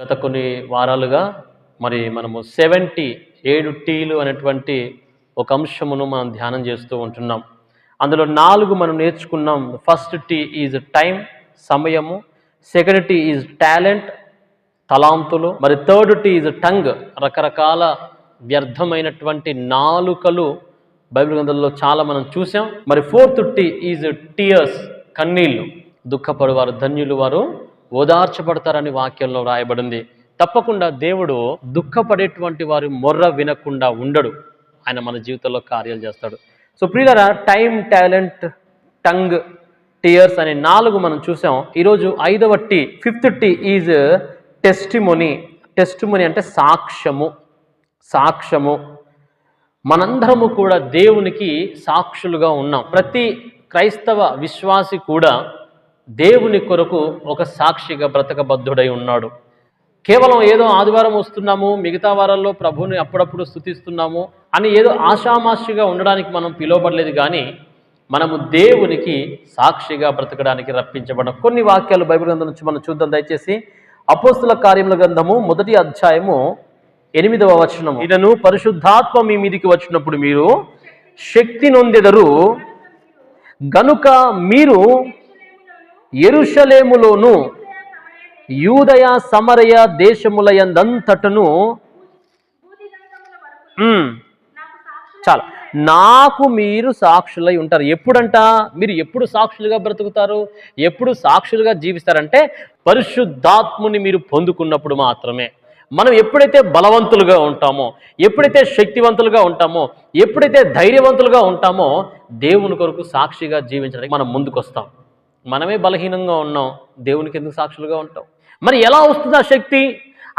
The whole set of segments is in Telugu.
గత కొన్ని వారాలుగా మరి మనము సెవెంటీ ఏడు టీలు అనేటువంటి ఒక అంశమును మనం ధ్యానం చేస్తూ ఉంటున్నాం. అందులో నాలుగు మనం నేర్చుకున్నాం. ఫస్ట్ టీ ఈజ్ టైం సమయము. సెకండ్ టీ ఈజ్ టాలెంట్ తలాంతులు. మరి థర్డ్ టీ ఈజ్ టంగ్ రకరకాల వ్యర్థమైనటువంటి నాలుకలు బైబిల్ గ్రంథంలో చాలా మనం చూసాం మరి ఫోర్త్ టీ ఈజ్ టీయర్స్ కన్నీళ్ళు. దుఃఖపడు వారు ధన్యులు వారు. ఓదార్చబడతారని వాక్యంలో రాయబడింది తప్పకుండా దేవుడు దుఃఖపడేటువంటి వారి మొర్ర వినకుండా ఉండడు. ఆయన మన జీవితంలో కార్యాలు చేస్తాడు. సో ప్రియులరా టైం టాలెంట్ టంగ్ టీయర్స్ అనే నాలుగు మనం చూసాం. ఈరోజు ఐదవ T fifth T is testimony. Testimony అంటే సాక్ష్యము. సాక్ష్యము. మనందరము కూడా దేవునికి సాక్షులుగా ఉన్నాం. ప్రతి క్రైస్తవ విశ్వాసి కూడా దేవుని కొరకు ఒక సాక్షిగా బ్రతకబద్ధుడై ఉన్నాడు. కేవలం ఏదో ఆదివారం వస్తున్నాము మిగతా వారాల్లో ప్రభుని అప్పుడప్పుడు స్థుతిస్తున్నాము అని ఏదో ఆషామాషిగా ఉండడానికి మనం పిలువబడలేదు కానీ మనము దేవునికి సాక్షిగా బ్రతకడానికి రప్పించబడిన కొన్ని వాక్యాలు బైబిల్ గ్రంథం నుంచి మనం చూద్దాం. దయచేసి అపోస్తుల కార్యముల గ్రంథము మొదటి అధ్యాయము ఎనిమిదవ వచనము. ఇదను పరిశుద్ధాత్మ మీ మీదికి వచ్చినప్పుడు మీరు శక్తి నొందెదరు గనుక మీరు ఎరుషలేములోను యూదయ సమరయ దేశములయందంతటను ఉమ్, చాలా. నాకు మీరు సాక్షులై ఉంటారు. ఎప్పుడంట? మీరు ఎప్పుడు సాక్షులుగా బ్రతుకుతారు? ఎప్పుడు సాక్షులుగా జీవిస్తారంటే పరిశుద్ధాత్ముని మీరు పొందుకున్నప్పుడు మాత్రమే. మనం ఎప్పుడైతే బలవంతులుగా ఉంటామో ఎప్పుడైతే శక్తివంతులుగా ఉంటామో ఎప్పుడైతే ధైర్యవంతులుగా ఉంటామో దేవుని కొరకు సాక్షిగా జీవించడానికి మనం ముందుకు వస్తాం మనమే బలహీనంగా ఉన్నాం దేవునికి ఎందుకు సాక్షులుగా ఉంటాం? మరి ఎలా వస్తుంది ఆ శక్తి?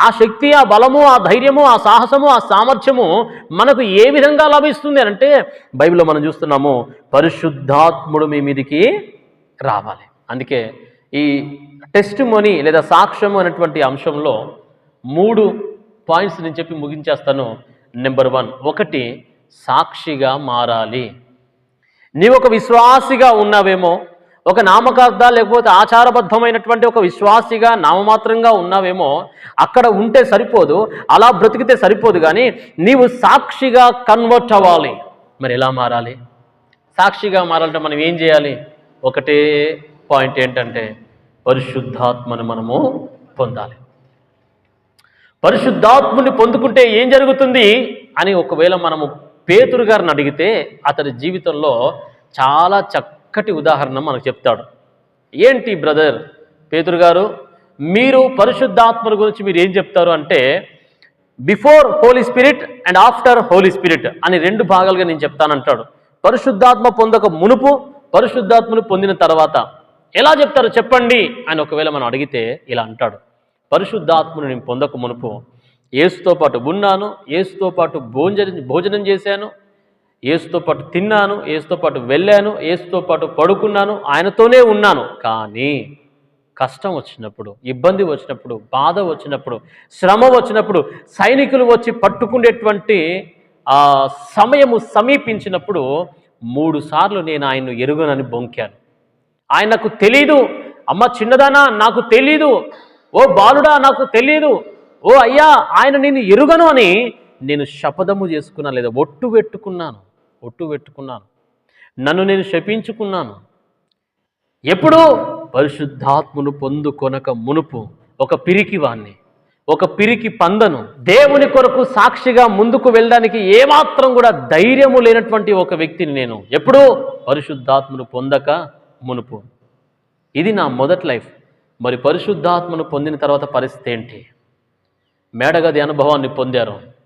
ఆ శక్తి ఆ బలము ఆ ధైర్యము ఆ సాహసము ఆ సామర్థ్యము మనకు ఏ విధంగా లభిస్తుంది అంటే బైబిల్లో మనం చూస్తున్నాము పరిశుద్ధాత్ముడు మీ మీదికి రావాలి. అందుకే ఈ టెస్ట్ మోని లేదా సాక్ష్యము అనేటువంటి అంశంలో మూడు పాయింట్స్ నేను చెప్పి ముగించేస్తాను. నెంబర్ వన్ ఒకటి సాక్షిగా మారాలి. నీవు ఒక విశ్వాసిగా ఉన్నావేమో ఒక నామకార్థ లేకపోతే ఆచారబద్ధమైనటువంటి ఒక విశ్వాసిగా నామమాత్రంగా ఉన్నావేమో అక్కడ ఉంటే సరిపోదు అలా బ్రతికితే సరిపోదు కానీ నీవు సాక్షిగా కన్వర్ట్ అవ్వాలి. మరి ఎలా మారాలి? సాక్షిగా మారాలంటే మనం ఏం చేయాలి? ఒకటే పాయింట్ ఏంటంటే పరిశుద్ధాత్మను మనము పొందాలి. పరిశుద్ధాత్ముని పొందుకుంటే ఏం జరుగుతుంది అని ఒకవేళ మనము పేతురు గారిని అడిగితే అతని జీవితంలో చాలా చక్క చక్కటి ఉదాహరణ మనకు చెప్తాడు. ఏంటి బ్రదర్ పేతురు గారు? మీరు పరిశుద్ధాత్మల గురించి మీరు ఏం చెప్తారు అంటే before Holy Spirit and after Holy Spirit అని రెండు భాగాలుగా నేను చెప్తానంటాడు. పరిశుద్ధాత్మ పొందక మునుపు పరిశుద్ధాత్మను పొందిన తర్వాత ఎలా చెప్తారు చెప్పండి అని ఒకవేళ మనం అడిగితే ఇలా అంటాడు. పరిశుద్ధాత్మను నేను పొందక మునుపు ఏసుతో పాటు ఉన్నాను ఏసుతో పాటు భోజనం భోజనం చేశాను ఏసుతో పాటు తిన్నాను ఏసుతో పాటు వెళ్ళాను ఏసుతో పాటు పడుకున్నాను ఆయనతోనే ఉన్నాను. కానీ కష్టం వచ్చినప్పుడు ఇబ్బంది వచ్చినప్పుడు బాధ వచ్చినప్పుడు శ్రమ వచ్చినప్పుడు సైనికులు వచ్చి పట్టుకునేటువంటి ఆ సమయము సమీపించినప్పుడు మూడు సార్లు నేను ఆయన్ను ఎరుగనని బొంకాను. ఆయనకు తెలీదు అమ్మ చిన్నదానా? నాకు తెలీదు. ఓ బాలుడా? నాకు తెలీదు. ఓ అయ్యా ఆయన నేను ఎరుగను అని నేను శపథము చేసుకున్నాను లేదా ఒట్టు పెట్టుకున్నాను. ఒట్టు పెట్టుకున్నాను. నన్ను నేను శపించుకున్నాను. ఎప్పుడు పరిశుద్ధాత్మను పొందుకొనక మునుపు ఒక పిరికి వాణ్ణి ఒక పిరికి పందను దేవుని కొరకు సాక్షిగా ముందుకు వెళ్ళడానికి ఏమాత్రం కూడా ధైర్యము లేనటువంటి ఒక వ్యక్తిని నేను ఎప్పుడూ పరిశుద్ధాత్మను పొందక మునుపు. ఇది నా మొదటి లైఫ్. మరి పరిశుద్ధాత్మను పొందిన తర్వాత పరిస్థితి ఏంటి? మేడగది అనుభవాన్ని పొందారు.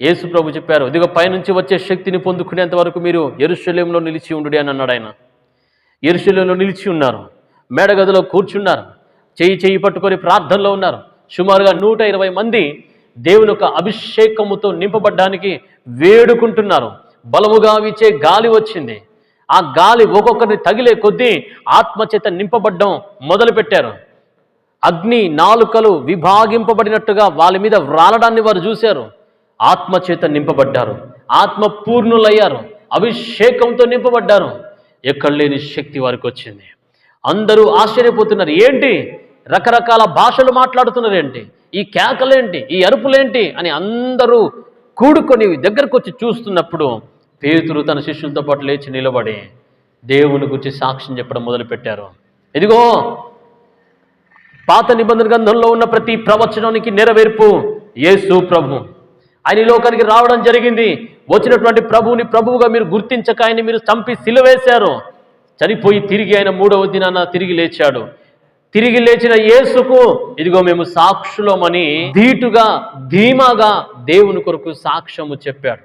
యేసు ప్రభు చెప్పారు ఇదిగో పైనుంచి వచ్చే శక్తిని పొందుకునేంత వరకు మీరు ఎరుశల్యంలో నిలిచి ఉండు అని అన్నాడు ఆయన. ఎరుశల్యంలో నిలిచి ఉన్నారు మేడగదిలో కూర్చున్నారు చేయి చేయి పట్టుకొని ప్రార్థనలో ఉన్నారు. సుమారుగా నూట ఇరవై మంది దేవుని యొక్క అభిషేకముతో నింపబడ్డానికి వేడుకుంటున్నారు. బలముగా వీచే గాలి వచ్చింది. ఆ గాలి ఒక్కొక్కరిని తగిలే కొద్దీ ఆత్మచేత నింపబడ్డం మొదలుపెట్టారు. అగ్ని నాలుకలు విభాగింపబడినట్టుగా వాళ్ళ మీద వ్రాలడాన్ని వారు చూశారు. ఆత్మచేత నింపబడ్డారు. ఆత్మ పూర్ణులయ్యారు అభిషేకంతో నింపబడ్డారు. ఎక్కడ లేని శక్తి వారికి వచ్చింది. అందరూ ఆశ్చర్యపోతున్నారు. ఏంటి? రకరకాల భాషలు మాట్లాడుతున్నారు ఏంటి? ఈ కేకలేంటి? ఈ అరుపులేంటి? అని అందరూ కూడుకొని దగ్గరకు వచ్చి చూస్తున్నప్పుడు పేతురు తన శిష్యులతో పాటు లేచి నిలబడి దేవుని గురించి సాక్ష్యం చెప్పడం మొదలుపెట్టారు. ఇదిగో పాత నిబంధన గ్రంథంలో ఉన్న ప్రతి ప్రవచనానికి నెరవేర్పు యేసు ప్రభు. ఆయన ఈ లోకానికి రావడం జరిగింది. వచ్చినటువంటి ప్రభువుని ప్రభువుగా మీరు గుర్తించక ఆయన్ని మీరు చంపి సిలువేశారు. చనిపోయి తిరిగి ఆయన మూడవ దినాన తిరిగి లేచాడు. తిరిగి లేచిన యేసుకు ఇదిగో మేము సాక్షులమని ధీటుగా ధీమాగా దేవుని కొరకు సాక్ష్యము చెప్పాడు.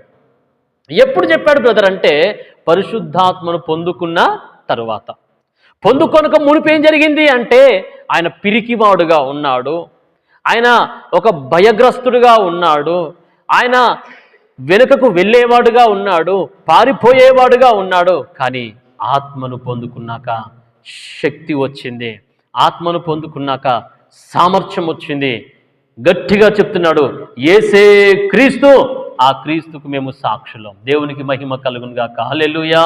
ఎప్పుడు చెప్పాడు బ్రదర్ అంటే పరిశుద్ధాత్మను పొందుకున్న తరువాత. పొందుకొనక మునిపేం ఏం జరిగింది అంటే ఆయన పిరికివాడుగా ఉన్నాడు. ఆయన ఒక భయగ్రస్తుడుగా ఉన్నాడు. ఆయన వెనుకకు వెళ్ళేవాడుగా ఉన్నాడు పారిపోయేవాడుగా ఉన్నాడు కానీ ఆత్మను పొందుకున్నాక శక్తి వచ్చింది. ఆత్మను పొందుకున్నాక సామర్థ్యం వచ్చింది. గట్టిగా చెప్తున్నాడు ఏసే క్రీస్తు ఆ క్రీస్తుకు మేము సాక్షులం. దేవునికి మహిమ కలుగునుగా కాలెలుయా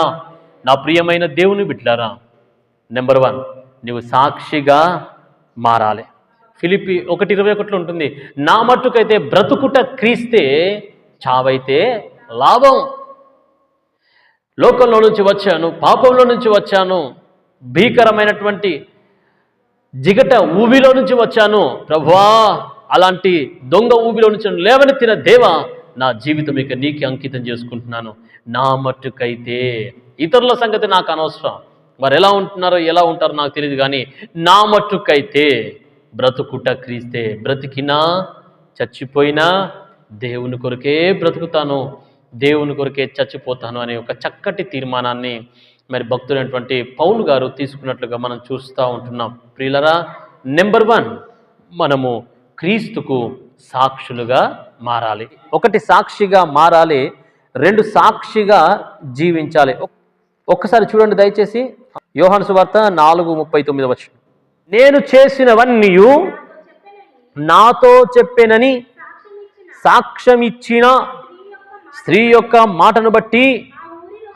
నా ప్రియమైన దేవుని బిడ్డారా నెంబర్ వన్ నువ్వు సాక్షిగా మారాలి. ఫిలిపి ఒకటి ఇరవై ఒకటిలో ఉంటుంది. నా మట్టుకైతే బ్రతుకుట క్రీస్తే చావైతే లాభం. లోకంలో నుంచి వచ్చాను పాపంలో నుంచి వచ్చాను భీకరమైనటువంటి జిగట ఊబిలో నుంచి వచ్చాను. ప్రభువా అలాంటి దొంగ ఊబిలో నుంచి లేవనెత్తిన దేవ నా జీవితం ఇక నీకు అంకితం చేసుకుంటున్నాను. నా మట్టుకైతే ఇతరుల సంగతి నాకు అనవసరం. వారు ఎలా ఉంటున్నారో ఎలా ఉంటారో నాకు తెలియదు కానీ నా మట్టుకైతే బ్రతుకుట క్రీస్తే బ్రతికినా చచ్చిపోయినా దేవుని కొరకే బ్రతుకుతాను దేవుని కొరకే చచ్చిపోతాను అనే ఒక చక్కటి తీర్మానాన్ని మరి భక్తులైనటువంటి పౌలు గారు తీసుకున్నట్లుగా మనం చూస్తూ ఉంటున్నాం. ప్రియులరా నెంబర్ వన్ మనము క్రీస్తుకు సాక్షులుగా మారాలి. ఒకటి సాక్షిగా మారాలి రెండు సాక్షిగా జీవించాలి. ఒక్కసారి చూడండి దయచేసి. యోహాను సువార్త నాలుగు ముప్పై తొమ్మిది వచ్చి నేను చేసినవన్నీ నాతో చెప్పెనని సాక్ష్యం ఇచ్చిన స్త్రీ యొక్క మాటను బట్టి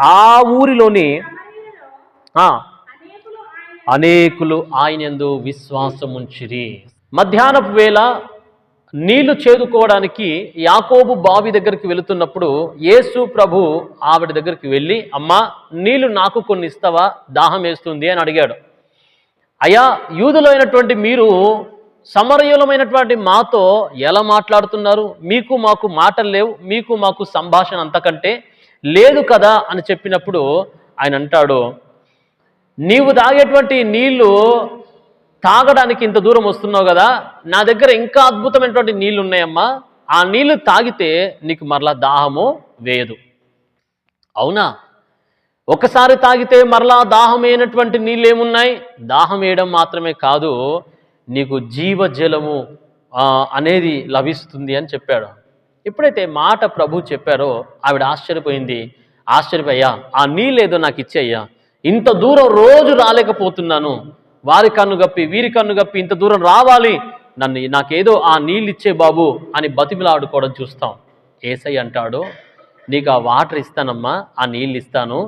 ఆ ఊరిలోని అనేకులు ఆయనందు విశ్వాసం ఉంచిరి మధ్యాహ్నపు వేళ నీళ్ళు చేదుకోవడానికి యాకోబు బావి దగ్గరికి వెళుతున్నప్పుడు యేసు ప్రభు ఆవిడ దగ్గరికి వెళ్ళి అమ్మా నీళ్ళు నాకు కొన్ని ఇస్తావా? దాహం వేస్తుంది అని అడిగాడు. అయ్యా యూదులైనటువంటి మీరు సమరయులమైనటువంటి మాతో ఎలా మాట్లాడుతున్నారు? మీకు మాకు మాటలు లేవు మీకు మాకు సంభాషణ అంతకంటే లేదు కదా అని చెప్పినప్పుడు ఆయన అంటాడు నీవు తాగేటువంటి నీళ్ళు తాగడానికి ఇంత దూరం వస్తున్నావు కదా నా దగ్గర ఇంకా అద్భుతమైనటువంటి నీళ్ళు ఉన్నాయమ్మా ఆ నీళ్ళు తాగితే నీకు మరలా దాహము వేయదు. అవునా? ఒకసారి తాగితే మరలా దాహమైనటువంటి నీళ్ళు ఏమున్నాయి దాహం వేయడం మాత్రమే కాదు నీకు జీవజలము అనేది లభిస్తుంది అని చెప్పాడు. ఎప్పుడైతే మాట ప్రభు చెప్పారో ఆవిడ ఆశ్చర్యపోయింది. ఆశ్చర్యపోయా ఆ నీళ్ళేదో నాకు ఇచ్చేయ్యా ఇంత దూరం రోజు రాలేకపోతున్నాను. వారి కన్ను గప్పి వీరి కన్ను గప్పి ఇంత దూరం రావాలి. నన్ను నాకేదో ఆ నీళ్ళు ఇచ్చే బాబు అని బతిమిలాడుకోవడం చూస్తాం. ఏసై అంటాడు నీకు ఆ వాటర్ ఇస్తానమ్మా ఆ నీళ్ళు ఇస్తాను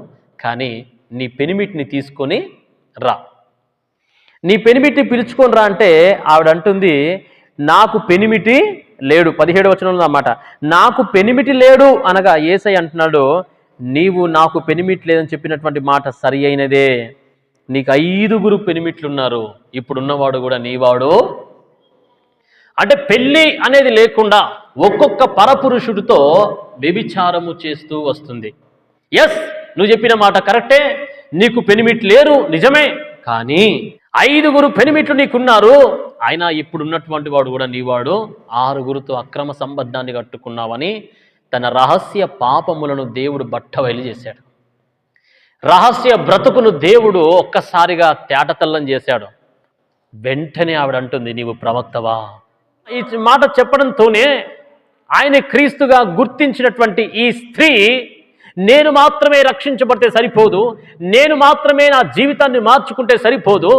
కానీ నీ పెనిమిటిని తీసుకొని రా. నీ పెనిమిటిని పిలుచుకొని రా అంటే ఆవిడ అంటుంది నాకు పెనిమిటి లేడు. పదిహేడు వచనంలో అన్నమాట నాకు పెనిమిటి లేడు అనగా ఏసై అంటున్నాడు నీవు నాకు పెనిమిట్ లేదని చెప్పినటువంటి మాట సరి అయినదే. నీకు ఐదుగురు పెనిమిట్లు ఉన్నారు ఇప్పుడున్నవాడు కూడా నీవాడు. అంటే పెళ్ళి అనేది లేకుండా ఒక్కొక్క పరపురుషుడితో వ్యభిచారము చేస్తూ వస్తుంది. ఎస్ నువ్వు చెప్పిన మాట కరెక్టే నీకు పెనిమిట్ లేరు నిజమే. కానీ ఐదుగురు పెనిమిట్లు నీకున్నారు. అయినా ఇప్పుడు ఉన్నటువంటి వాడు కూడా నీవాడు. ఆరుగురితో అక్రమ సంబంధాన్ని కట్టుకున్నావని తన రహస్య పాపములను దేవుడు బట్టవైలు చేశాడు. రహస్య బ్రతుకును దేవుడు ఒక్కసారిగా తేటతల్లం చేశాడు. వెంటనే ఆవిడ అంటుంది నీవు ప్రవక్తవా? ఈ మాట చెప్పడంతోనే ఆయన క్రీస్తుగా గుర్తించినటువంటి ఈ స్త్రీ నేను మాత్రమే రక్షించబడితే సరిపోదు నేను మాత్రమే నా జీవితాన్ని మార్చుకుంటే సరిపోదు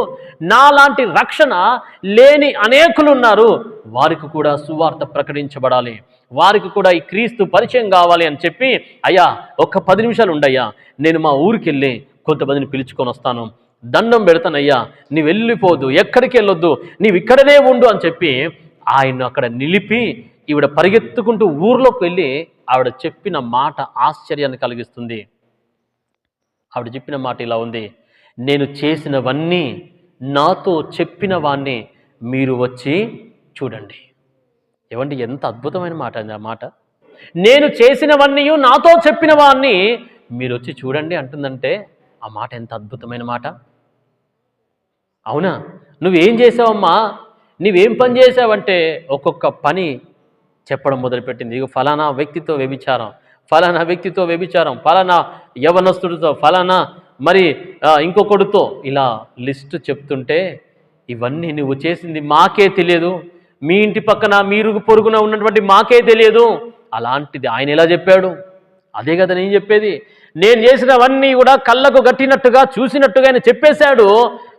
నాలాంటి రక్షణ లేని అనేకులు ఉన్నారు వారికి కూడా సువార్త ప్రకటించబడాలి వారికి కూడా ఈ క్రీస్తు పరిచయం కావాలి అని చెప్పి అయ్యా ఒక్క పది నిమిషాలు ఉండయ్యా నేను మా ఊరికి వెళ్ళి కొంతమందిని పిలుచుకొని వస్తాను. దండం పెడతానయ్యా నీవు వెళ్ళిపోదు ఎక్కడికి వెళ్ళొద్దు నీవు ఇక్కడనే ఉండు అని చెప్పి ఆయన అక్కడ నిలిపి ఈవిడ పరిగెత్తుకుంటూ ఊర్లోకి వెళ్ళి ఆవిడ చెప్పిన మాట ఆశ్చర్యాన్ని కలిగిస్తుంది. ఆవిడ చెప్పిన మాట ఇలా ఉంది. నేను చేసినవన్నీ నాతో చెప్పిన వాణ్ణి మీరు వచ్చి చూడండి. ఏమండి ఎంత అద్భుతమైన మాట అండి ఆ మాట. నేను చేసినవన్నీ నాతో చెప్పిన వాణ్ణి మీరు వచ్చి చూడండి అంటుందంటే ఆ మాట ఎంత అద్భుతమైన మాట. అవునా? నువ్వేం చేసావమ్మా? నువ్వేం పని చేసావంటే ఒక్కొక్క పని చెప్పడం మొదలుపెట్టింది. ఇక ఫలానా వ్యక్తితో వ్యభిచారం ఫలానా వ్యక్తితో వ్యభిచారం ఫలానా యవనస్తుడితో ఫలానా మరి ఇంకొకడితో ఇలా లిస్టు చెప్తుంటే ఇవన్నీ నువ్వు చేసింది మాకే తెలియదు. మీ ఇంటి పక్కన మీరు పొరుగున ఉన్నటువంటి మాకే తెలియదు. అలాంటిది ఆయన ఎలా చెప్పాడు? అదే కదా నేను చెప్పేది. నేను చేసినవన్నీ కూడా కళ్ళకు గట్టినట్టుగా చూసినట్టుగా ఆయన చెప్పేశాడు.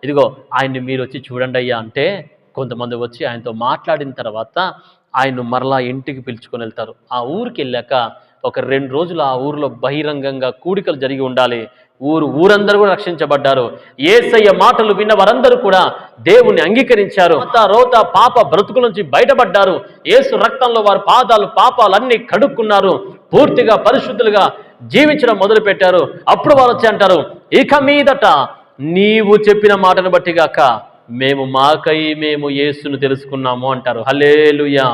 ఇదిగో ఆయన్ని మీరు వచ్చి చూడండి అయ్యా అంటే కొంతమంది వచ్చి ఆయనతో మాట్లాడిన తర్వాత ఆయన్ను మరలా ఇంటికి పిలుచుకొని వెళ్తారు. ఆ ఊరికి వెళ్ళాక ఒక రెండు రోజులు ఆ ఊరిలో బహిరంగంగా కూడికలు జరిగి ఉండాలి. ఊరు ఊరందరూ కూడా రక్షించబడ్డారు. ఏసయ్య మాటలు విన్న వారందరూ కూడా దేవుణ్ణి అంగీకరించారు. రోత పాప బ్రతుకుల నుంచి బయటపడ్డారు. ఏసు రక్తంలో వారి పాదాలు పాపాలన్నీ కడుక్కున్నారు. పూర్తిగా పరిశుద్ధులుగా జీవించడం మొదలుపెట్టారు. అప్పుడు వారు వచ్చి అంటారు ఇక మీదట నీవు చెప్పిన మాటను బట్టి గాక మేము మాకై మేము యేసును తెలుసుకున్నాము అంటారు. హలేలుయా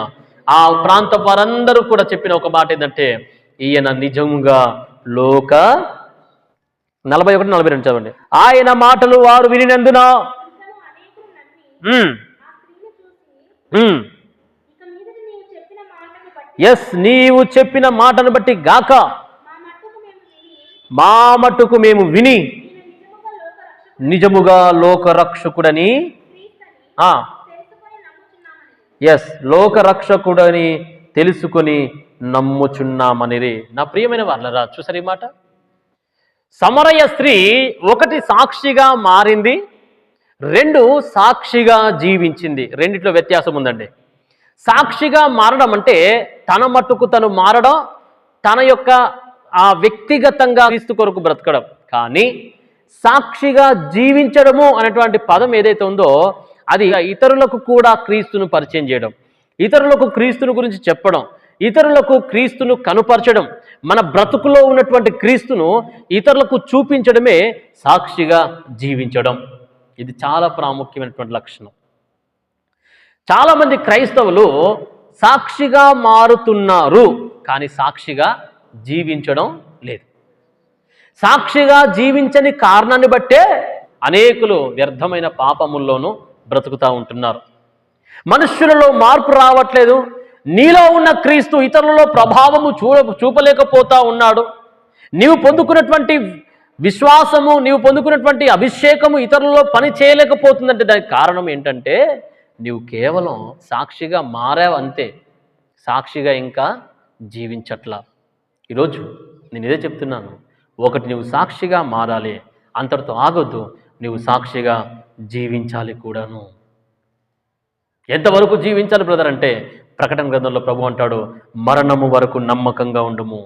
ఆ ప్రాంత వారందరూ కూడా చెప్పిన ఒక మాట ఏంటంటే ఈయన నిజంగా లోక నలభై ఒకటి నలభై రెండు చదవండి. ఆయన మాటలు వారు వినినందున ఎస్ నీవు చెప్పిన మాటను బట్టి గాక మా మట్టుకు మేము విని నిజముగా లోకరక్షకుడని ఎస్ లోకరక్షకుడని తెలుసుకొని నమ్ముచున్నామనిరే. నా ప్రియమైన వాళ్ళరా చూసారు ఈ మాట? సమరయ స్త్రీ ఒకటి సాక్షిగా మారింది రెండు సాక్షిగా జీవించింది. రెండిట్లో వ్యత్యాసం ఉందండి. సాక్షిగా మారడం అంటే తన మట్టుకు తను మారడం తన యొక్క ఆ వ్యక్తిగతంగా క్రీస్తు కొరకు బ్రతకడం. కానీ సాక్షిగా జీవించడము అనేటువంటి పదం ఏదైతే ఉందో అది ఇతరులకు కూడా క్రీస్తును పరిచయం చేయడం. ఇతరులకు క్రీస్తును గురించి చెప్పడం ఇతరులకు క్రీస్తును కనుపరచడం మన బ్రతుకులో ఉన్నటువంటి క్రీస్తును ఇతరులకు చూపించడమే సాక్షిగా జీవించడం. ఇది చాలా ప్రాముఖ్యమైనటువంటి లక్షణం. చాలామంది క్రైస్తవులు సాక్షిగా మారుతున్నారు కానీ సాక్షిగా జీవించడం సాక్షిగా జీవించని కారణాన్ని బట్టే అనేకులు వ్యర్థమైన పాపముల్లోనూ బ్రతుకుతూ ఉంటున్నారు. మనుష్యులలో మార్పు రావట్లేదు. నీలో ఉన్న క్రీస్తు ఇతరులలో ప్రభావము చూడ చూపలేకపోతా ఉన్నాడు. నీవు పొందుకున్నటువంటి విశ్వాసము నీవు పొందుకున్నటువంటి అభిషేకము ఇతరులలో పని చేయలేకపోతుందంటే దానికి కారణం ఏంటంటే నీవు కేవలం సాక్షిగా మారావు అంతే. సాక్షిగా ఇంకా జీవించట్లా. ఈరోజు నేను ఇదే చెప్తున్నాను. ఒకటి నువ్వు సాక్షిగా మారాలి అంతటితో ఆగొద్దు నువ్వు సాక్షిగా జీవించాలి కూడాను. ఎంతవరకు జీవించాలి బ్రదర్ అంటే ప్రకటన గ్రంథంలో ప్రభు అంటాడు మరణము వరకు నమ్మకంగా ఉండుము.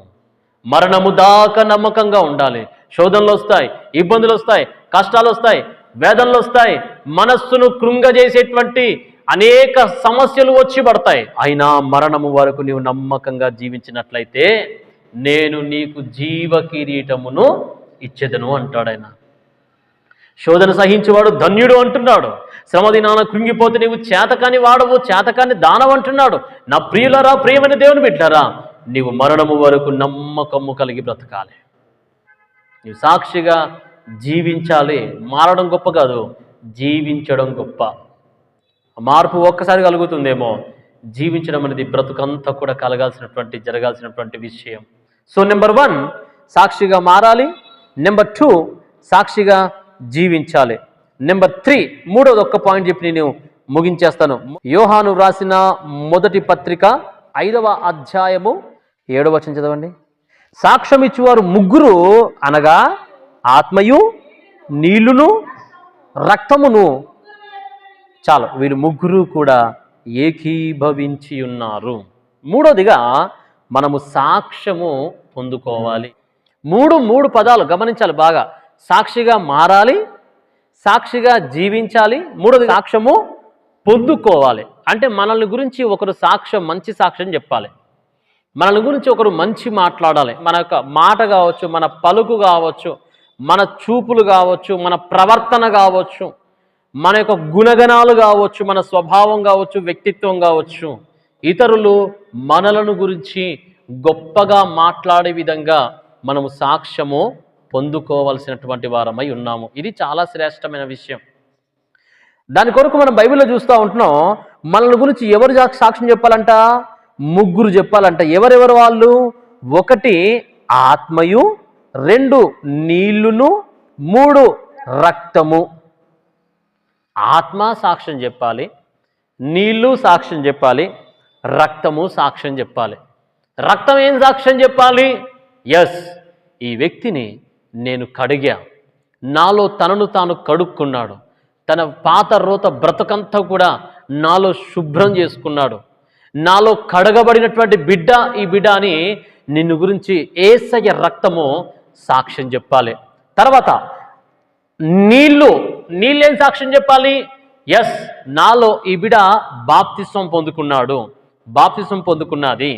మరణము దాకా నమ్మకంగా ఉండాలి. శోధనలు వస్తాయి ఇబ్బందులు వస్తాయి కష్టాలు వస్తాయి వేదనలు వస్తాయి మనస్సును కృంగజేసేటువంటి అనేక సమస్యలు వచ్చి పడతాయి. అయినా మరణము వరకు నీవు నమ్మకంగా జీవించినట్లయితే నేను నీకు జీవ కిరీటమును ఇచ్చేదను అంటాడు ఆయన శోధన సహించేవాడు ధన్యుడు అంటున్నాడు. శ్రమ దినాన కృంగిపోతే నీవు చేతకాని వాడవు చేతకాని దానవు అంటున్నాడు. నా ప్రియులరా ప్రియమైన దేవుని బిడ్డారా నీవు మరణము వరకు నమ్మకము కలిగి బ్రతకాలి. నీవు సాక్షిగా జీవించాలి. మారడం గొప్ప కాదు జీవించడం గొప్ప. మార్పు ఒక్కసారి కలుగుతుందేమో. జీవించడం అనేది బ్రతుకంతా కూడా కలగాల్సినటువంటి జరగాల్సినటువంటి విషయం. సో నెంబర్ వన్ సాక్షిగా మారాలి. నెంబర్ టూ సాక్షిగా జీవించాలి. నెంబర్ త్రీ మూడవది ఒక్క పాయింట్ చెప్పి నేను ముగించేస్తాను. యోహాను వ్రాసిన మొదటి పత్రిక ఐదవ అధ్యాయము ఏడవ వచనం చదవండి. సాక్ష్యం ఇచ్చేవారు ముగ్గురు అనగా ఆత్మయు నీళ్ళును రక్తమును. చాలు వీరు ముగ్గురు కూడా ఏకీభవించి ఉన్నారు. మూడోదిగా మనము సాక్ష్యము పొందుకోవాలి. మూడు మూడు పదాలు గమనించాలి బాగా. సాక్షిగా మారాలి సాక్షిగా జీవించాలి మూడోది సాక్ష్యము పొందుకోవాలి. అంటే మనల్ని గురించి ఒకరు సాక్ష్యం మంచి సాక్ష్యం చెప్పాలి. మనల్ని గురించి ఒకరు మంచి మాట్లాడాలి. మన యొక్క మాట కావచ్చు మన పలుకు కావచ్చు మన చూపులు కావచ్చు మన ప్రవర్తన కావచ్చు మన యొక్క గుణగణాలు కావచ్చు మన స్వభావం కావచ్చు వ్యక్తిత్వం కావచ్చు ఇతరులు మనలను గురించి గొప్పగా మాట్లాడే విధంగా మనము సాక్ష్యము పొందుకోవలసినటువంటి వారమై ఉన్నాము. ఇది చాలా శ్రేష్టమైన విషయం. దాని కొరకు మనం బైబిల్లో చూస్తూ ఉంటున్నాం మనల్ని గురించి ఎవరు సాక్ష్యం చెప్పాలంట? ముగ్గురు చెప్పాలంట. ఎవరెవరు వాళ్ళు? ఒకటి ఆత్మయు రెండు నీళ్ళును మూడు రక్తము. ఆత్మ సాక్ష్యం చెప్పాలి నీళ్ళు సాక్ష్యం చెప్పాలి రక్తము సాక్ష్యం చెప్పాలి. రక్తం ఏం సాక్ష్యం చెప్పాలి? ఎస్ ఈ వ్యక్తిని నేను కడిగా. నాలో తనను తాను కడుక్కున్నాడు. తన పాత రోత బ్రతకంతా కూడా నాలో శుభ్రం చేసుకున్నాడు. నాలో కడగబడినటువంటి బిడ్డ ఈ బిడ్డ అని నిన్ను గురించి ఏసయ్య రక్తము సాక్ష్యం చెప్పాలి. తర్వాత నీళ్ళు నీళ్ళేం సాక్ష్యం చెప్పాలి? ఎస్ నాలో ఈ బిడ బాప్తిస్వం పొందుకున్నాడు. బాప్తిసం పొందుకున్నది.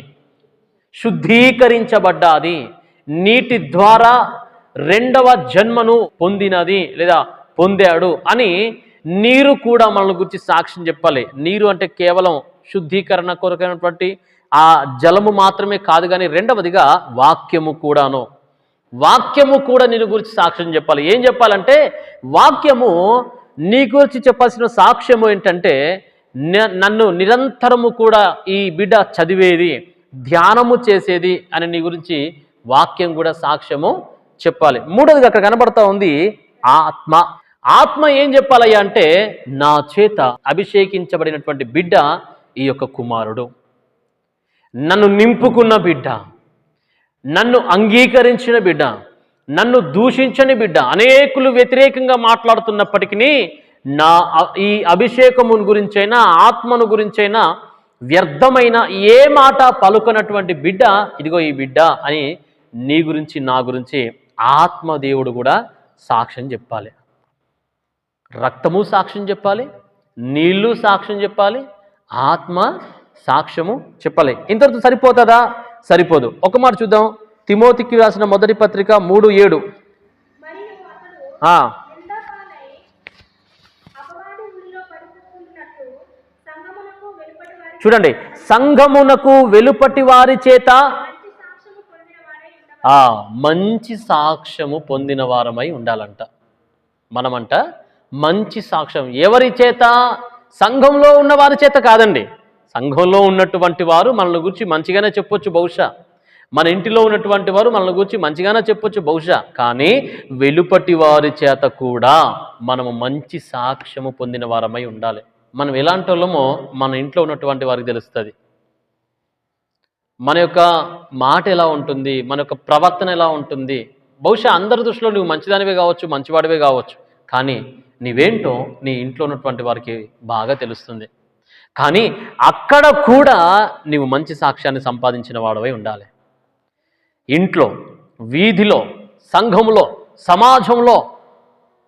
శుద్ధీకరించబడ్డాది. నీటి ద్వారా రెండవ జన్మను పొందినది లేదా పొందాడు అని నీరు కూడా మనల్ని గురించి సాక్ష్యం చెప్పాలి. నీరు అంటే కేవలం శుద్ధీకరణ కొరకైనటువంటి ఆ జలము మాత్రమే కాదు కానీ రెండవదిగా వాక్యము కూడాను. వాక్యము కూడా నేను గురించి సాక్ష్యం చెప్పాలి. ఏం చెప్పాలంటే వాక్యము నీ గురించి చెప్పాల్సిన సాక్ష్యము ఏంటంటే నన్ను నిరంతరము కూడా ఈ బిడ్డ చదివేది ధ్యానము చేసేది అని నీ గురించి వాక్యం కూడా సాక్ష్యము చెప్పాలి. మూడోది అక్కడ కనబడతా ఉంది ఆత్మ. ఆత్మ ఏం చెప్పాలయ్యా అంటే నా చేత అభిషేకించబడినటువంటి బిడ్డ ఈ యొక్క కుమారుడు. నన్ను నింపుకున్న బిడ్డ. నన్ను అంగీకరించిన బిడ్డ. నన్ను దూషించని బిడ్డ. అనేకులు వ్యతిరేకంగా మాట్లాడుతున్నప్పటికీ నా ఈ అభిషేకమును గురించైనా ఆత్మను గురించైనా వ్యర్థమైన ఏ మాట పలుకనటువంటి బిడ్డ ఇదిగో ఈ బిడ్డ అని నీ గురించి నా గురించి ఆత్మదేవుడు కూడా సాక్ష్యం చెప్పాలి. రక్తము సాక్ష్యం చెప్పాలి నీళ్ళు సాక్ష్యం చెప్పాలి ఆత్మ సాక్ష్యము చెప్పాలి. ఇంతటితో సరిపోతుందా? సరిపోదు. ఒక మాట చూద్దాం. తిమోతికి రాసిన మొదటి పత్రిక మూడు ఏడు మరియు అతడు ఆ, నిందాపాలై అపవాది ఊరిలో పడిపోతున్నట్టు సంగమునకు వెలుపటి వారి చూడండి సంఘమునకు వెలుపటి వారి చేత మంచి సాక్ష్యము పొందిన ఆ మంచి సాక్ష్యము పొందిన వారమై ఉండాలంట. మనమంట మంచి సాక్ష్యం. ఎవరి చేత? సంఘంలో ఉన్న వారి చేత కాదండి. సంఘంలో ఉన్నటువంటి వారు మనల్ని గురించి మంచిగానే చెప్పొచ్చు బహుశా. మన ఇంటిలో ఉన్నటువంటి వారు మనల్ని గురించి మంచిగానే చెప్పొచ్చు బహుశా. కానీ వెలుపటి వారి చేత కూడా మనము మంచి సాక్ష్యము పొందిన వారమై ఉండాలి. మనం ఎలాంటి వాళ్ళమో మన ఇంట్లో ఉన్నటువంటి వారికి తెలుస్తుంది. మన యొక్క మాట ఎలా ఉంటుంది మన యొక్క ప్రవర్తన ఎలా ఉంటుంది. బహుశా అందరి దృష్టిలో నువ్వు మంచిదానివే కావచ్చు మంచివాడివే కావచ్చు. కానీ నీవేంటో నీ ఇంట్లో ఉన్నటువంటి వారికి బాగా తెలుస్తుంది. కానీ అక్కడ కూడా నీవు మంచి సాక్ష్యాన్ని సంపాదించిన వాడవై ఉండాలి. ఇంట్లో వీధిలో సంఘంలో సమాజంలో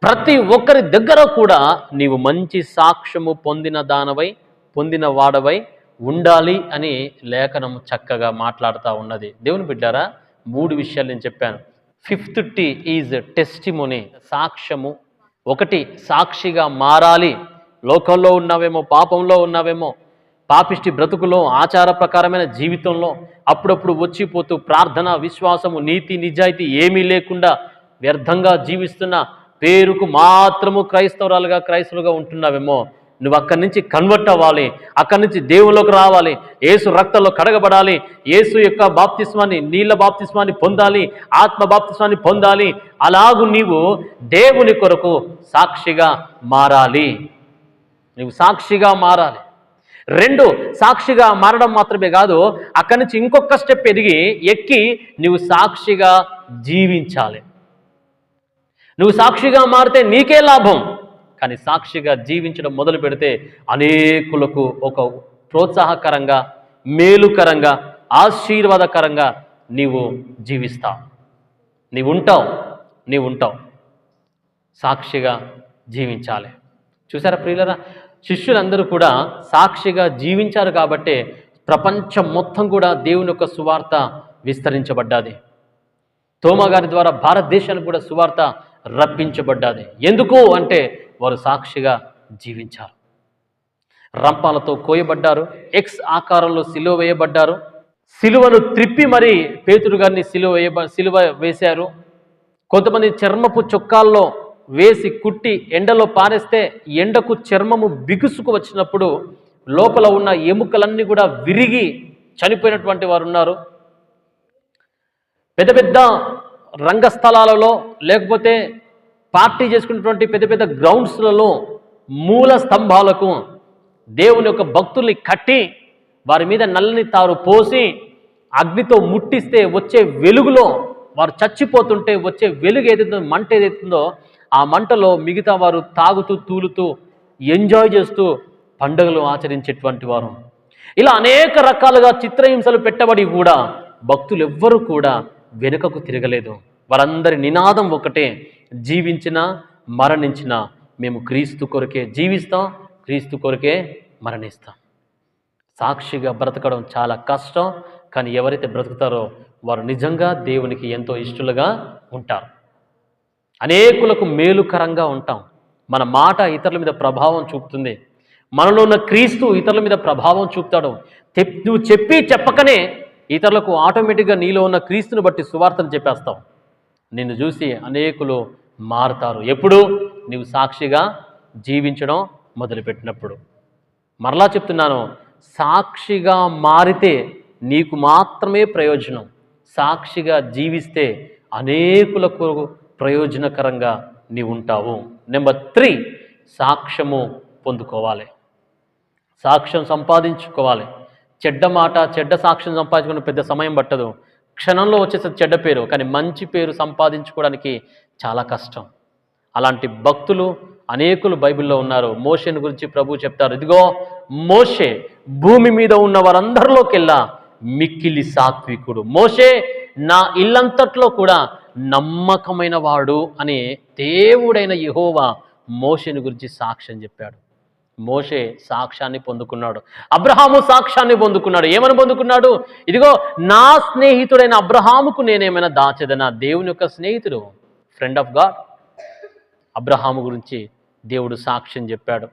ప్రతి ఒక్కరి దగ్గర కూడా నీవు మంచి సాక్ష్యము పొందిన దానవై పొందిన వాడవై ఉండాలి అని లేఖనం చక్కగా మాట్లాడుతూ ఉన్నది. దేవుని బిడ్డారా మూడు విషయాలు నేను చెప్పాను. ఫిఫ్త్ టీ ఈజ్ టెస్టిమోనీ సాక్ష్యము. ఒకటి సాక్షిగా మారాలి. లోకంలో ఉన్నావేమో పాపంలో ఉన్నావేమో పాపిష్టి బ్రతుకులో ఆచార ప్రకారమైన జీవితంలో అప్పుడప్పుడు వచ్చిపోతూ ప్రార్థన విశ్వాసము నీతి నిజాయితీ ఏమీ లేకుండా వ్యర్థంగా జీవిస్తున్న పేరుకు మాత్రము క్రైస్తవురాలుగా క్రైస్తవులుగా ఉంటున్నావేమో. నువ్వు అక్కడి నుంచి కన్వర్ట్ అవ్వాలి. అక్కడి నుంచి దేవుళ్ళలోకి రావాలి. ఏసు రక్తంలో కడగబడాలి. ఏసు యొక్క బాప్తిస్వాన్ని నీళ్ళ బాప్తిస్వాన్ని పొందాలి. ఆత్మ బాప్తిస్వాన్ని పొందాలి. అలాగు నీవు దేవుని కొరకు సాక్షిగా మారాలి. నువ్వు సాక్షిగా మారాలి. రెండు సాక్షిగా మారడం మాత్రమే కాదు అక్కడి నుంచి ఇంకొక స్టెప్ ఎదిగి ఎక్కి నువ్వు సాక్షిగా జీవించాలి. నువ్వు సాక్షిగా మారితే నీకే లాభం. కానీ సాక్షిగా జీవించడం మొదలు పెడితే అనేకులకు ఒక ప్రోత్సాహకరంగా మేలుకరంగా ఆశీర్వాదకరంగా నీవు జీవిస్తావు. నీవు ఉంటావు నీవు ఉంటావు సాక్షిగా జీవించాలి. చూసారా ప్రియులరా? శిష్యులందరూ కూడా సాక్షిగా జీవించారు కాబట్టే ప్రపంచం మొత్తం కూడా దేవుని యొక్క సువార్త విస్తరించబడ్డాది. తోమా గారి ద్వారా భారతదేశానికి కూడా సువార్త రప్పించబడ్డాది. ఎందుకు అంటే వారు సాక్షిగా జీవించారు. రంపాలతో కోయబడ్డారు. ఎక్స్ ఆకారంలో సిలువ వేయబడ్డారు. సిలువను త్రిప్పి మరి పేతురు గారిని సిలువ వేయ సిలువ వేశారు. కొంతమంది చర్మపు చొక్కాల్లో వేసి కుట్టి ఎండలో పారేస్తే ఎండకు చర్మము బిగుసుకు వచ్చినప్పుడు లోపల ఉన్న ఎముకలన్నీ కూడా విరిగి చనిపోయినటువంటి వారు ఉన్నారు. పెద్ద పెద్ద రంగస్థలాలలో లేకపోతే పార్టీ చేసుకున్నటువంటి పెద్ద పెద్ద గ్రౌండ్స్లలో మూల స్తంభాలకు దేవుని యొక్క భక్తుల్ని కట్టి వారి మీద నల్లని తారు పోసి అగ్నితో ముట్టిస్తే వచ్చే వెలుగులో వారు చచ్చిపోతుంటే వచ్చే వెలుగు ఏదైతుందో మంట ఏదైతుందో ఆ మంటలో మిగతా వారు తాగుతూ తూలుతూ ఎంజాయ్ చేస్తూ పండుగలు ఆచరించేటువంటి వారు. ఇలా అనేక రకాలుగా చిత్రహింసలు పెట్టబడి కూడా భక్తులు ఎవ్వరూ కూడా వెనుకకు తిరగలేదు. వారందరి నినాదం ఒకటే జీవించిన మరణించిన మేము క్రీస్తు కొరకే జీవిస్తాం క్రీస్తు కొరకే మరణిస్తాం. సాక్షిగా బ్రతకడం చాలా కష్టం కానీ ఎవరైతే బ్రతుకుతారో వారు నిజంగా దేవునికి ఎంతో ఇష్టలుగా ఉంటారు. అనేకులకు మేలుకరంగా ఉంటాం. మన మాట ఇతరుల మీద ప్రభావం చూపుతుంది. మనలో ఉన్న క్రీస్తు ఇతరుల మీద ప్రభావం చూపుతాడు. నువ్వు చెప్పి చెప్పకనే ఇతరులకు ఆటోమేటిక్గా నీలో ఉన్న క్రీస్తుని బట్టి సువార్తను చెప్పేస్తావు నిన్ను చూసి అనేకులు మారుతారు. ఎప్పుడు? నీవు సాక్షిగా జీవించడం మొదలుపెట్టినప్పుడు. మరలా చెప్తున్నాను సాక్షిగా మారితే నీకు మాత్రమే ప్రయోజనం. సాక్షిగా జీవిస్తే అనేకులకు ప్రయోజనకరంగా నీవు ఉంటావు. నెంబర్ త్రీ సాక్ష్యము పొందుకోవాలి. సాక్ష్యం సంపాదించుకోవాలి. చెడ్డ మాట చెడ్డ సాక్ష్యం సంపాదించుకున్న పెద్ద సమయం పట్టదు. క్షణంలో వచ్చేసి చెడ్డ పేరు కానీ మంచి పేరు సంపాదించుకోవడానికి చాలా కష్టం. అలాంటి భక్తులు అనేకులు బైబిల్లో ఉన్నారు. మోషేని గురించి ప్రభు చెప్తారు. ఇదిగో మోషే భూమి మీద ఉన్న వారందరిలోకెల్లా మిక్కిలి సాత్వికుడు. మోషే నా ఇల్లంతట్లో కూడా నమ్మకమైన వాడు అని దేవుడైన యహోవా మోషేని గురించి సాక్ష్యం చెప్పాడు. మోషే సాక్ష్యాన్ని పొందుకున్నాడు. అబ్రహాము సాక్ష్యాన్ని పొందుకున్నాడు. ఏమని పొందుకున్నాడు? ఇదిగో నా స్నేహితుడైన అబ్రహాముకు నేనేమైనా దాచేదనా? దేవుని యొక్క స్నేహితుడు. ఫ్రెండ్ ఆఫ్ గాడ్ అబ్రహాము గురించి దేవుడు సాక్ష్యం చెప్పాడు.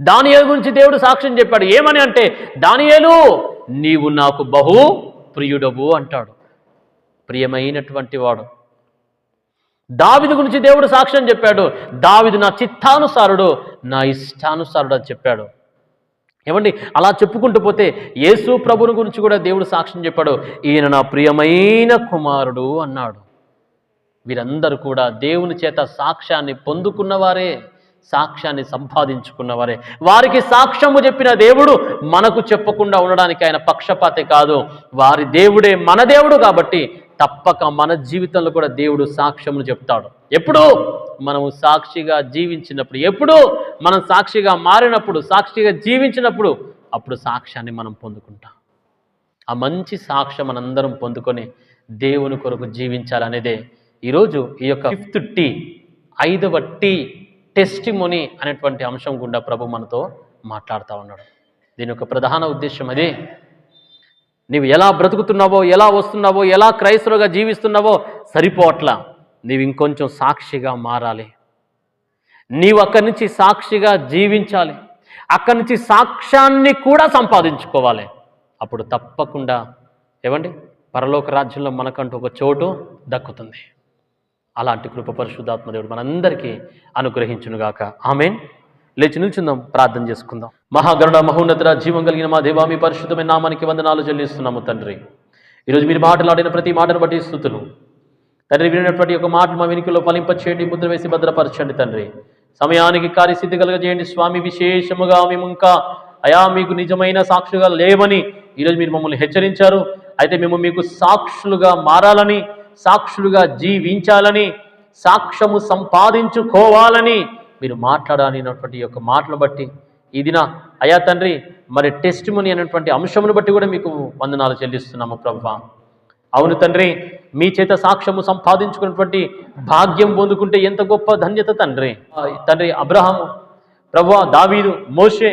దానియేలు గురించి దేవుడు సాక్ష్యం చెప్పాడు. ఏమని అంటే దానియేలు నీవు నాకు బహు ప్రియుడవు అంటాడు. ప్రియమైనటువంటి వాడు. దావిది గురించి దేవుడు సాక్ష్యం చెప్పాడు. దావిదు నా చిత్తానుసారుడు నా ఇష్టానుసారుడు అని చెప్పాడు. ఏమండి? అలా చెప్పుకుంటూ పోతే యేసు ప్రభుని గురించి కూడా దేవుడు సాక్ష్యం చెప్పాడు. ఈయన నా ప్రియమైన కుమారుడు అన్నాడు. వీరందరూ కూడా దేవుని చేత సాక్ష్యాన్ని పొందుకున్నవారే సాక్ష్యాన్ని సంపాదించుకున్నవారే. వారికి సాక్ష్యము చెప్పిన దేవుడు మనకు చెప్పకుండా ఉండడానికి ఆయన పక్షపాతే కాదు. వారి దేవుడే మన దేవుడు కాబట్టి తప్పక మన జీవితంలో కూడా దేవుడు సాక్ష్యమును చెప్తాడు. ఎప్పుడు? మనము సాక్షిగా జీవించినప్పుడు. ఎప్పుడు? మనం సాక్షిగా మారినప్పుడు సాక్షిగా జీవించినప్పుడు అప్పుడు సాక్ష్యాన్ని మనం పొందుకుంటాం. ఆ మంచి సాక్ష్యం మనందరం పొందుకొని దేవుని కొరకు జీవించాలనేదే ఈరోజు ఈ యొక్క ఫిఫ్త్ టీ ఐదవ టీ టెస్టిమోని అనేటువంటి అంశం గుండా ప్రభు మనతో మాట్లాడుతూ ఉన్నాడు. దీని యొక్క ప్రధాన ఉద్దేశం అదే. నీవు ఎలా బ్రతుకుతున్నావో ఎలా వస్తున్నావో ఎలా క్రైస్తవుగా జీవిస్తున్నావో సరిపోవట్లా. నీవు ఇంకొంచెం సాక్షిగా మారాలి. నీవు అక్కడి నుంచి సాక్షిగా జీవించాలి. అక్కడి నుంచి సాక్ష్యాన్ని కూడా సంపాదించుకోవాలి. అప్పుడు తప్పకుండా ఏమండి? పరలోక రాజ్యంలో మనకంటూ ఒక చోటు దక్కుతుంది. అలాంటి కృప పరిశుద్ధాత్మ దేవుడు మనందరికీ అనుగ్రహించునుగాక. ఆమెన్. లేచి నిల్చుందాం ప్రార్థన చేసుకుందాం. మహాగరుడ మహోన్నతర జీవం కలిగిన మా దేవా మీ పరిశుద్ధమైన నామానికి వందనాలు చెల్లిస్తున్నాము తండ్రి. ఈరోజు మీరు మాట్లాడిన ప్రతి మాటను బట్టి స్థుతులు. తండ్రి వినినటువంటి ఒక మాట మా వెనుకలో ఫలింపచేయండి ముద్ర వేసి భద్రపరచండి తండ్రి. సమయానికి కార్యసిద్ధి కలగజేయండి స్వామి విశేషముగా మేము ఇంకా అయా మీకు నిజమైన సాక్షులుగా లేవని ఈరోజు మీరు మమ్మల్ని హెచ్చరించారు. అయితే మేము మీకు సాక్షులుగా మారాలని సాక్షులుగా జీవించాలని సాక్ష్యము సంపాదించుకోవాలని మీరు మాట్లాడాలనేటువంటి యొక్క మాటలు బట్టి ఈ దిన అయా తండ్రి మరి టెస్ట్ మనీ అనేటువంటి అంశమును బట్టి కూడా మీకు వందనాలు చెల్లిస్తున్నాము ప్రభా. అవును తండ్రి మీ చేత సాక్ష్యము సంపాదించుకున్నటువంటి భాగ్యం పొందుకుంటే ఎంత గొప్ప ధన్యత తండ్రి. తండ్రి అబ్రహాము ప్రభు దావీదు మోషే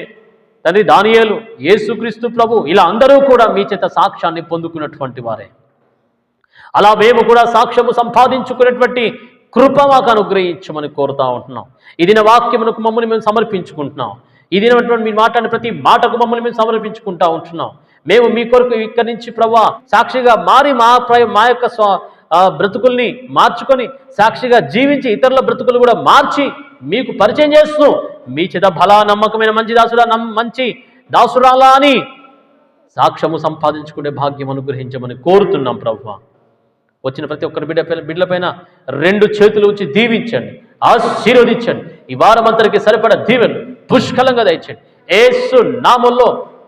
తండ్రి దానియేలు యేసుక్రీస్తు ప్రభు ఇలా అందరూ కూడా మీ చేత సాక్ష్యాన్ని పొందుకున్నటువంటి వారే. అలా మేము కూడా సాక్ష్యము సంపాదించుకునేటువంటి కృప మాకు అనుగ్రహించమని కోరుతా ఉంటున్నాం. ఇది నా వాక్యమునకు మమ్మల్ని మేము సమర్పించుకుంటున్నాం. ఇది మీ మాట్లాడిన ప్రతి మాటకు మమ్మల్ని మేము సమర్పించుకుంటా ఉంటున్నాం. మేము మీ కొరకు ఇక్కడి నుంచి ప్రభా సాక్షిగా మారి మా ప్ర- మా యొక్క స్వ బ్రతుకుల్ని మార్చుకొని సాక్షిగా జీవించి ఇతరుల బ్రతుకులు కూడా మార్చి మీకు పరిచయం చేస్తూ మీ చేత బలా నమ్మకమైన మంచి దాసుడా నమ్ మంచి దాసురాలా అని సాక్ష్యము సంపాదించుకునే భాగ్యం అనుగ్రహించమని కోరుతున్నాం ప్రభు వచ్చిన ప్రతి ఒక్కరి బిడ్డ బిడ్డలపైన బిడ్డల పైన రెండు చేతులు ఉంచి దీవించండి. ఆశీర్వదించండి. ఈ వారం అంతరికి సరిపడ దీవెను పుష్కలంగా దయచండి ఏసు నామంలో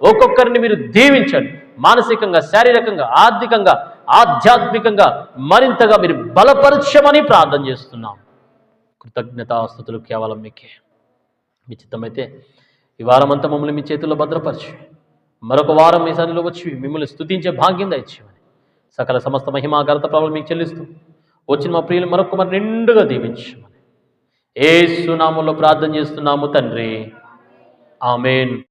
ఒక్కొక్కరిని మీరు దీవించండి. మానసికంగా శారీరకంగా ఆర్థికంగా ఆధ్యాత్మికంగా మరింతగా మీరు బలపరచమని ప్రార్థన చేస్తున్నాం. కృతజ్ఞతాస్థుతులు కేవలం మీకే. మీ చిత్తమైతే ఈ వారం అంతా మమ్మల్ని మీ చేతుల్లో భద్రపరచు మరొక వారం మీ సన్నిలో వచ్చి మిమ్మల్ని స్తుతించే భాగ్యం దయచేయమని సకల సమస్త మహిమా ఘనత ప్రభావం మీకు చెల్లిస్తూ వచ్చిన మా ప్రియులు మరొక మరి నిండుగా దీవించమని. ఏ సునామంలో ప్రార్థన చేస్తున్నాము తండ్రి. ఆమెన్.